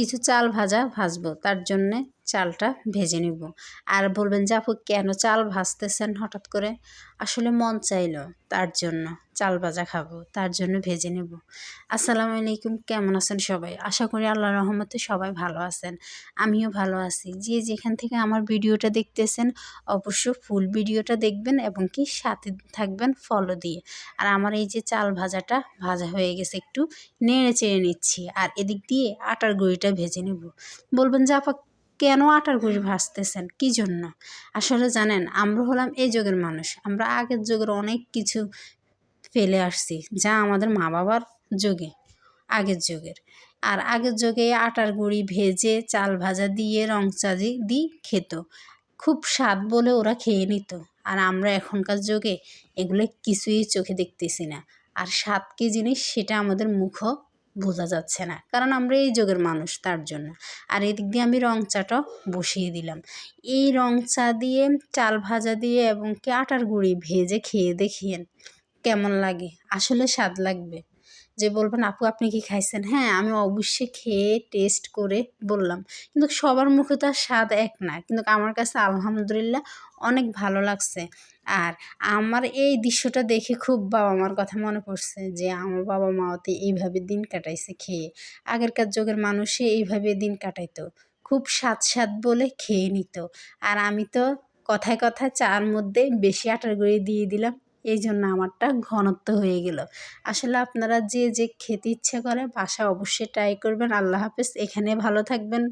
কিছু চাল ভাজা ভাজবো তার জন্যে চালটা ভেজে নিব। আর বলবেন যে, আপু, কেন চাল ভাজতেছেন হঠাৎ করে? আসলে মন চাইলো তার জন্য চাল ভাজা খাব, তার জন্য ভেজে নেব। আসসালামু আলাইকুম, কেমন আছেন সবাই? আশা করি আল্লাহ রহমতে সবাই ভালো আছেন, আমিও ভালো আছি। যে যেখান থেকে আমার ভিডিওটা দেখতেছেন, অবশ্য ফুল ভিডিওটা দেখবেন এবং কি সাথে থাকবেন ফলো দিয়ে। আর আমার এই যে চাল ভাজাটা ভাজা হয়ে গেছে, একটু নেড়ে চেড়ে নিচ্ছি। আর এদিক দিয়ে আটার গুঁড়িটা ভেজে নেব। বলবেন যে, আপা কেন আটার গুঁড়ি ভাজতেছেন কি জন্য? আসলে জানেন, আমরা হলাম এই যুগের মানুষ। আমরা আগের যুগের অনেক কিছু ফেলে আসছি, যা আমাদের মা বাবার যুগে, আগের যুগের। আর আগের যুগে আটার গুঁড়ি ভেজে, চাল ভাজা দিয়ে, রং চাজি দিয়ে খেত। খুব স্বাদ বলে ওরা খেয়ে নিত। আর আমরা এখনকার যুগে এগুলো কিছুই চোখে দেখতেছি না। আর স্বাদ কী জিনিস? সেটা আমাদের মুখও বোঝা যাচ্ছে না। কারণ আমরা এই যুগের মানুষ, তার জন্য। আর এদিক দিয়ে আমি রং চাটা বসিয়ে দিলাম। এই রং চা দিয়ে, চাল ভাজা দিয়ে এবং কি আটার গুঁড়ি ভেজে খেয়ে দেখিয়েন কেমন লাগে। আসলে স্বাদ লাগবে। যে বলবেন, আপু, আপনি কি খাইছেন? হ্যাঁ আমি অবশ্যই খেয়ে টেস্ট করে বললাম। কিন্তু সবার মুখে তো আর স্বাদ এক না। কিন্তু আমার কাছে আলহামদুলিল্লাহ অনেক ভালো লাগছে। আর আমার এই দৃশ্যটা দেখে খুব বাবা মার কথা মনে পড়ছে যে, আমার বাবা মাও তো এইভাবে দিন কাটাইছে খেয়ে। আগেরকার যুগের মানুষে এইভাবে দিন কাটাইতো। খুব স্বাদ স্বাদ বলে খেয়ে নিত। আর আমি তো কথায় কথায় চার মধ্যে বেশি আটার গুঁড়ি দিয়ে দিলাম। এই জন্য আমারটা ঘনত্ব হয়ে গেল। আসলে আপনারা যে যে খেতে ইচ্ছে করে বাসা অবশ্যই ট্রাই করবেন। আল্লাহ হাফেজ। এখানে ভালো থাকবেন।